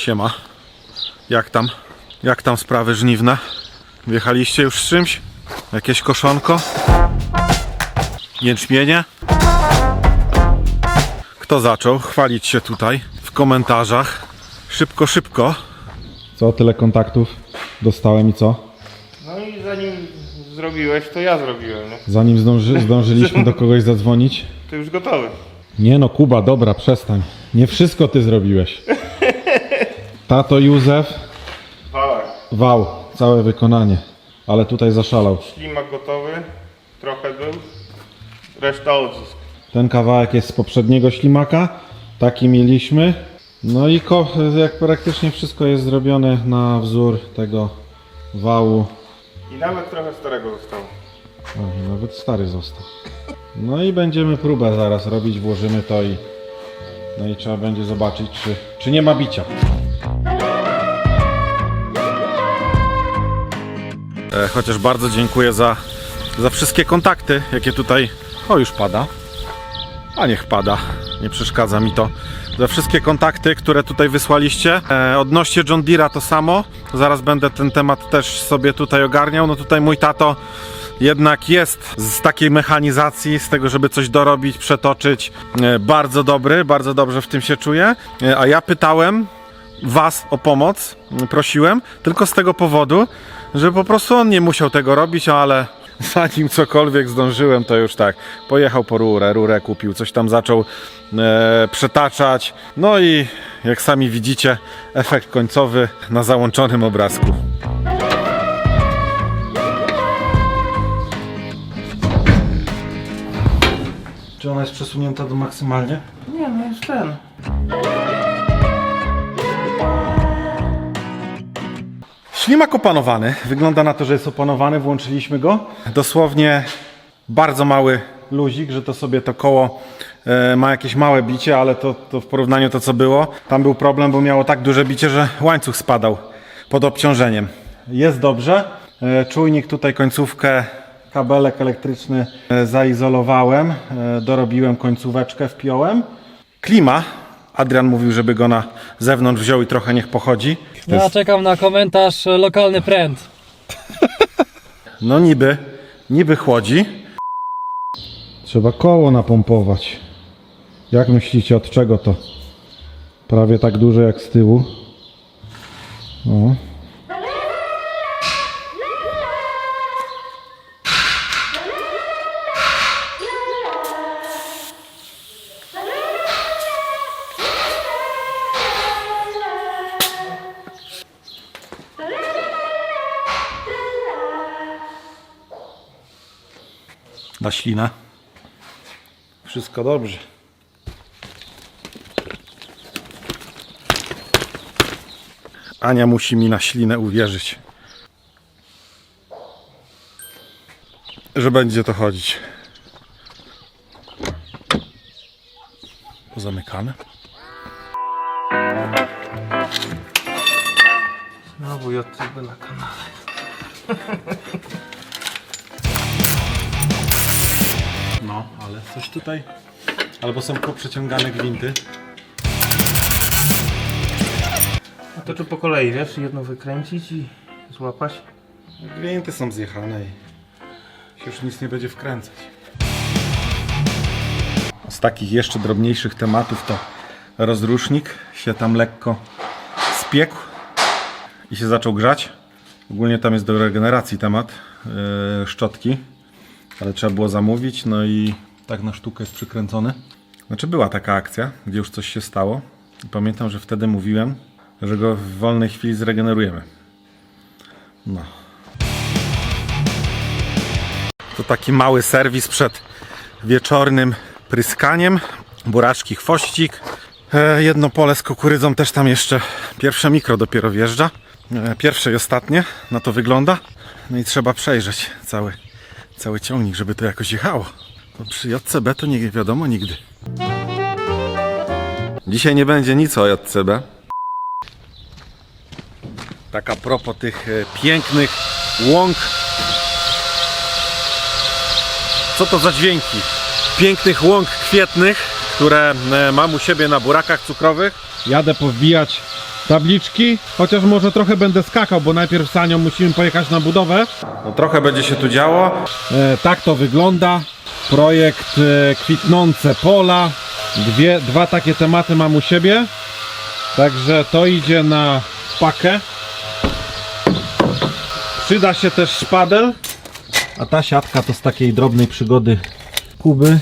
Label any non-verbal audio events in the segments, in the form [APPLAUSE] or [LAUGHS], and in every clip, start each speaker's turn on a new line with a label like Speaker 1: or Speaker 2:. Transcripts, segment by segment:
Speaker 1: Siema. Jak tam? Jak tam sprawy żniwne? Wjechaliście już z czymś? Jakieś koszonko? Jęczmienie? Kto zaczął chwalić się tutaj w komentarzach? Szybko, szybko. Co, tyle kontaktów dostałem i co?
Speaker 2: No i zanim zrobiłeś, to ja zrobiłem, nie?
Speaker 1: Zanim zdąży, [LAUGHS] zdążyliśmy do kogoś zadzwonić?
Speaker 2: To już gotowy.
Speaker 1: Nie no, Kuba, dobra, przestań. Nie wszystko ty zrobiłeś. Tato Józef,
Speaker 2: Wałek.
Speaker 1: wał, całe wykonanie. Ale tutaj zaszalał.
Speaker 2: Ślimak gotowy. Trochę był. Reszta odzysk.
Speaker 1: Ten kawałek jest z poprzedniego ślimaka. Taki mieliśmy. No i jak praktycznie wszystko jest zrobione na wzór tego wału.
Speaker 2: I nawet trochę starego zostało.
Speaker 1: O, nawet stary został. No i będziemy próbę zaraz robić, włożymy to i no i trzeba będzie zobaczyć, czy, czy nie ma bicia. E, chociaż bardzo dziękuję za, za wszystkie kontakty, jakie tutaj. O, już pada. A niech pada, nie przeszkadza mi to. Za wszystkie kontakty, które tutaj wysłaliście. E, odnośnie John Deere'a to samo. Zaraz będę ten temat też sobie tutaj ogarniał. No tutaj mój tato jednak jest z takiej mechanizacji, z tego, żeby coś dorobić, przetoczyć. E, bardzo dobry, bardzo dobrze w tym się czuję. E, a ja pytałem Was o pomoc, prosiłem, tylko z tego powodu, że po prostu on nie musiał tego robić, ale [LAUGHS] zanim cokolwiek zdążyłem, to już tak, pojechał po rurę, rurę kupił, coś tam zaczął e, przetaczać, no i jak sami widzicie, efekt końcowy na załączonym obrazku. Czy ona jest przesunięta do maksymalnie?
Speaker 2: Nie, no jest ten.
Speaker 1: Ślimak opanowany. Wygląda na to, że jest opanowany. Włączyliśmy go. Dosłownie bardzo mały luzik, że to sobie to koło e, ma jakieś małe bicie, ale to, to w porównaniu to co było. Tam był problem, bo miało tak duże bicie, że łańcuch spadał pod obciążeniem. Jest dobrze. E, czujnik tutaj końcówkę, kabelek elektryczny e, zaizolowałem. Dorobiłem końcóweczkę, wpiąłem. Klima. Adrian mówił, żeby go na zewnątrz wziął i trochę niech pochodzi.
Speaker 3: Ja czekam na komentarz e, lokalny pręd. [LAUGHS]
Speaker 1: No niby, niby chłodzi. Trzeba koło napompować. Jak myślicie, od czego to? Prawie tak duże jak z tyłu. O. Na ślinę. Wszystko dobrze. Ania musi mi na ślinę uwierzyć. Że będzie to chodzić. Pozamykane.
Speaker 2: Znowu JTB na kanale. [LAUGHS]
Speaker 1: No, ale coś tutaj. Albo są poprzeciągane gwinty.
Speaker 2: A to tu po kolei, wiesz? Jedno wykręcić i złapać.
Speaker 1: Gwinty są zjechane i się już nic nie będzie wkręcać. Z takich jeszcze drobniejszych tematów to rozrusznik się tam lekko spiekł i się zaczął grzać. Ogólnie tam jest do regeneracji temat yy, szczotki, ale trzeba było zamówić, no i tak na sztukę jest przykręcony. Znaczy była taka akcja, gdzie już coś się stało i pamiętam, że wtedy mówiłem, że go w wolnej chwili zregenerujemy. No. To taki mały serwis przed wieczornym pryskaniem. Buraczki, chwościk. E, jedno pole z kukurydzą też tam jeszcze. Pierwsze mikro dopiero wjeżdża. E, pierwsze i ostatnie. Na to wygląda. No i trzeba przejrzeć cały, cały ciągnik, żeby to jakoś jechało. Bo przy JCB to nie wiadomo nigdy. Dzisiaj nie będzie nic o JCB. Tak a propos tych e, pięknych łąk co to za dźwięki? Pięknych łąk kwietnych, które e, mam u siebie na burakach cukrowych. Jadę powbijać tabliczki, chociaż może trochę będę skakał, bo najpierw z Anią musimy pojechać na budowę. No trochę będzie się tu działo. E, tak to wygląda. Projekt e, Kwitnące Pola. Dwie, dwa takie tematy mam u siebie. Także to idzie na pakę. Przyda się też szpadel. A ta siatka to z takiej drobnej przygody Kuby.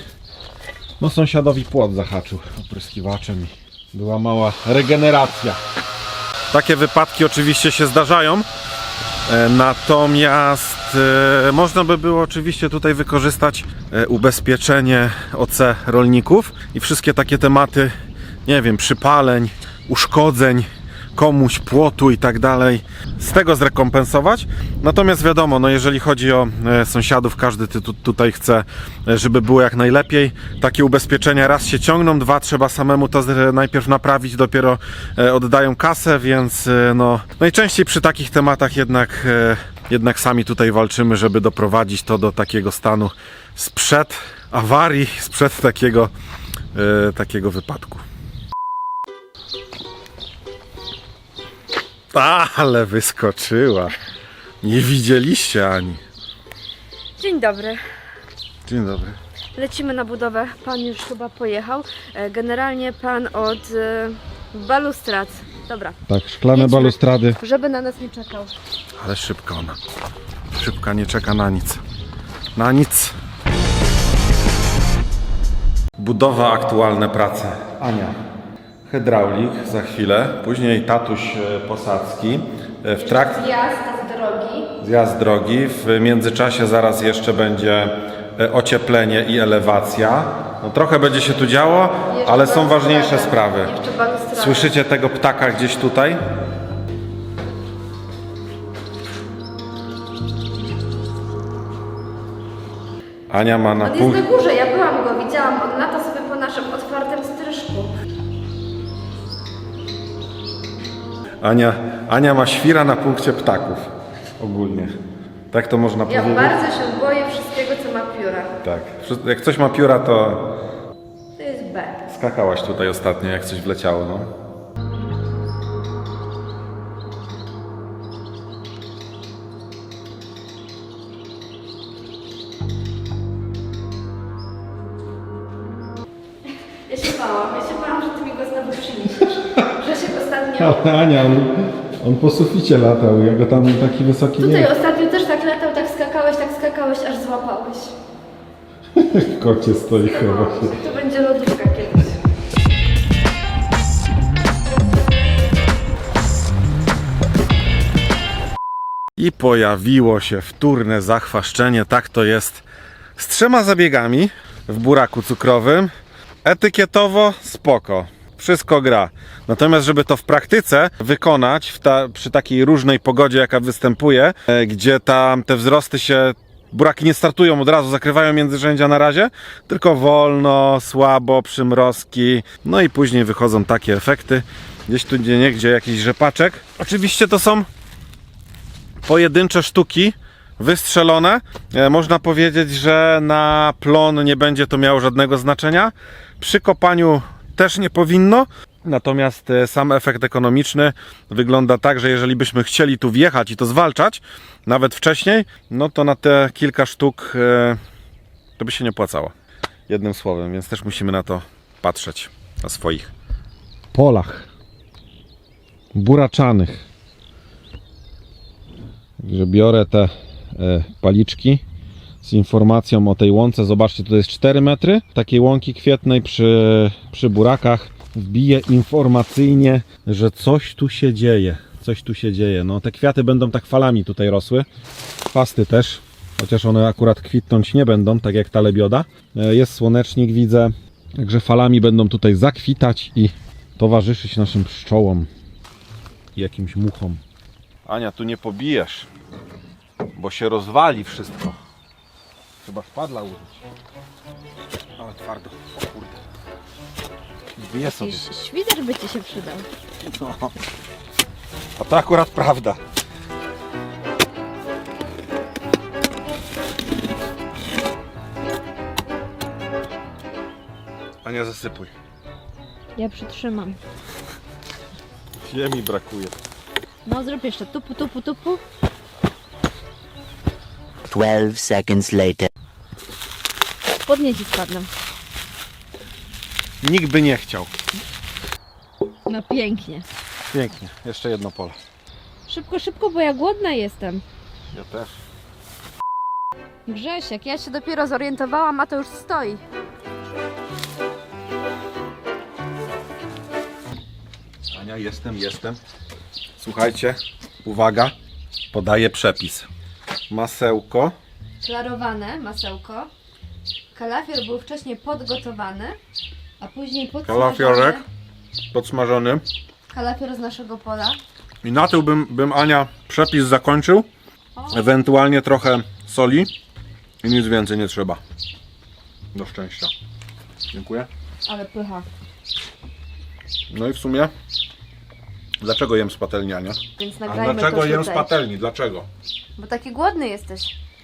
Speaker 1: No sąsiadowi płot zahaczył opryskiwaczem i była mała regeneracja. Takie wypadki oczywiście się zdarzają. E, Natomiast e, można by było oczywiście tutaj wykorzystać e, ubezpieczenie OC rolników i wszystkie takie tematy, nie wiem, przypaleń, uszkodzeń, komuś płotu i tak dalej, z tego zrekompensować. Natomiast wiadomo, no jeżeli chodzi o e, sąsiadów, każdy tu, tutaj chce, e, żeby było jak najlepiej. Takie ubezpieczenia raz się ciągną, dwa trzeba samemu to najpierw naprawić, dopiero e, oddają kasę, więc no najczęściej przy takich tematach jednak, jednak sami tutaj walczymy, żeby doprowadzić to do takiego stanu sprzed awarii, sprzed takiego, takiego wypadku. Ale wyskoczyła. Nie widzieliście Ani.
Speaker 4: Dzień dobry.
Speaker 1: Dzień dobry.
Speaker 4: Lecimy na budowę. Pan już chyba pojechał. E, Generalnie pan od e, balustrad. Dobra,
Speaker 1: Tak, szklane
Speaker 4: Jedźmy.
Speaker 1: balustrady.
Speaker 4: żeby na nas nie czekał.
Speaker 1: Ale szybko ona. Szybka nie czeka na nic. Na nic. Budowa, aktualne prace. Ania. Hydraulik za chwilę. Później tatuś e, posadzki. E, W trakcie
Speaker 4: Zjazd z drogi.
Speaker 1: zjazd drogi. W międzyczasie zaraz jeszcze będzie e, ocieplenie i elewacja. No, trochę będzie się tu działo,
Speaker 4: Jeszcze
Speaker 1: ale są ważniejsze sprawy. Słyszycie tego ptaka gdzieś tutaj? Ania ma na
Speaker 4: On jest na górze, ja byłam go, widziałam. On lata sobie po naszym
Speaker 1: Ania, Ania ma świra na punkcie ptaków. Ogólnie. Tak to można
Speaker 4: Ja
Speaker 1: powiedzieć.
Speaker 4: bardzo się boję wszystkiego, co ma pióra.
Speaker 1: Tak. Wszy- Jak coś ma pióra, to
Speaker 4: To jest B.
Speaker 1: skakałaś tutaj ostatnio, jak coś wleciało, no.
Speaker 4: Ja się bałam, ja się bałam, że ty mi go znowu przyniesiesz. [LAUGHS] Ostatnio...
Speaker 1: Ania, on, on po suficie latał, ja go tam taki wysoki
Speaker 4: Tutaj ostatnio też tak latał, tak skakałeś, tak skakałeś, aż złapałeś.
Speaker 1: w [LAUGHS] kocie stoi chyba.
Speaker 4: To będzie lodówka kiedyś.
Speaker 1: I pojawiło się wtórne zachwaszczenie, tak to jest z trzema zabiegami w buraku cukrowym. Etykietowo spoko, wszystko gra. Natomiast, żeby to w praktyce wykonać ta, przy takiej różnej pogodzie, jaka występuje, e, gdzie tam te wzrosty się, buraki nie startują od razu, zakrywają międzyrzędzia na razie, tylko wolno, słabo, przymrozki, no i później wychodzą takie efekty. Gdzieś tu gdzie niegdzie jakiś rzepaczek. Oczywiście to są pojedyncze sztuki wystrzelone. E, Można powiedzieć, że na plon nie będzie to miało żadnego znaczenia. Przy kopaniu też nie powinno. Natomiast e, sam efekt ekonomiczny wygląda tak, że jeżeli byśmy chcieli tu wjechać i to zwalczać, nawet wcześniej, no to na te kilka sztuk e, to by się nie opłacało. Jednym słowem, więc też musimy na to patrzeć, na swoich polach buraczanych. Także biorę te e, paliczki z informacją o tej łące. Zobaczcie, tutaj jest 4 metry takiej łąki kwietnej przy, przy burakach. Wbiję informacyjnie, że coś tu się dzieje. Coś tu się dzieje. No, te kwiaty będą tak falami tutaj rosły. Pasty też, chociaż one akurat kwitnąć nie będą, tak jak ta lebioda. E, Jest słonecznik, widzę. Także falami będą tutaj zakwitać i towarzyszyć naszym pszczołom i jakimś muchom. Ania, tu nie pobijesz, bo się rozwali wszystko. Chyba spadła użyć. Ale twardo. O kurde. Zbije sobie.
Speaker 4: Świder by ci się przydał.
Speaker 1: No. A to akurat prawda. Ania, zasypuj.
Speaker 4: Ja przytrzymam.
Speaker 1: Ziemi brakuje.
Speaker 4: No zrób jeszcze tupu, tupu, tupu.
Speaker 5: 12 seconds later.
Speaker 4: Spodnie ci spadną.
Speaker 1: Nikt by nie chciał.
Speaker 4: No pięknie.
Speaker 1: Pięknie. Jeszcze jedno pole.
Speaker 4: Szybko, szybko, bo ja głodna jestem.
Speaker 1: Ja też.
Speaker 4: Grzesiek, ja się dopiero zorientowałam, a to już stoi.
Speaker 1: Ania, jestem, jestem. Słuchajcie, uwaga, podaję przepis. Masełko,
Speaker 4: Klarowane masełko. Kalafior był wcześniej podgotowany, a później podsmażony.
Speaker 1: Kalafiorek. podsmażony.
Speaker 4: Kalafior z naszego pola.
Speaker 1: I na tył bym, bym Ania przepis zakończył. Ewentualnie trochę soli i nic więcej nie trzeba. Do szczęścia. Dziękuję.
Speaker 4: Ale pycha.
Speaker 1: No i w sumie, dlaczego jem z patelni, Ania?
Speaker 4: Więc
Speaker 1: A
Speaker 4: nagrajmy
Speaker 1: dlaczego jem z
Speaker 4: tutaj.
Speaker 1: patelni? Dlaczego?
Speaker 4: Bo taki głodny jesteś.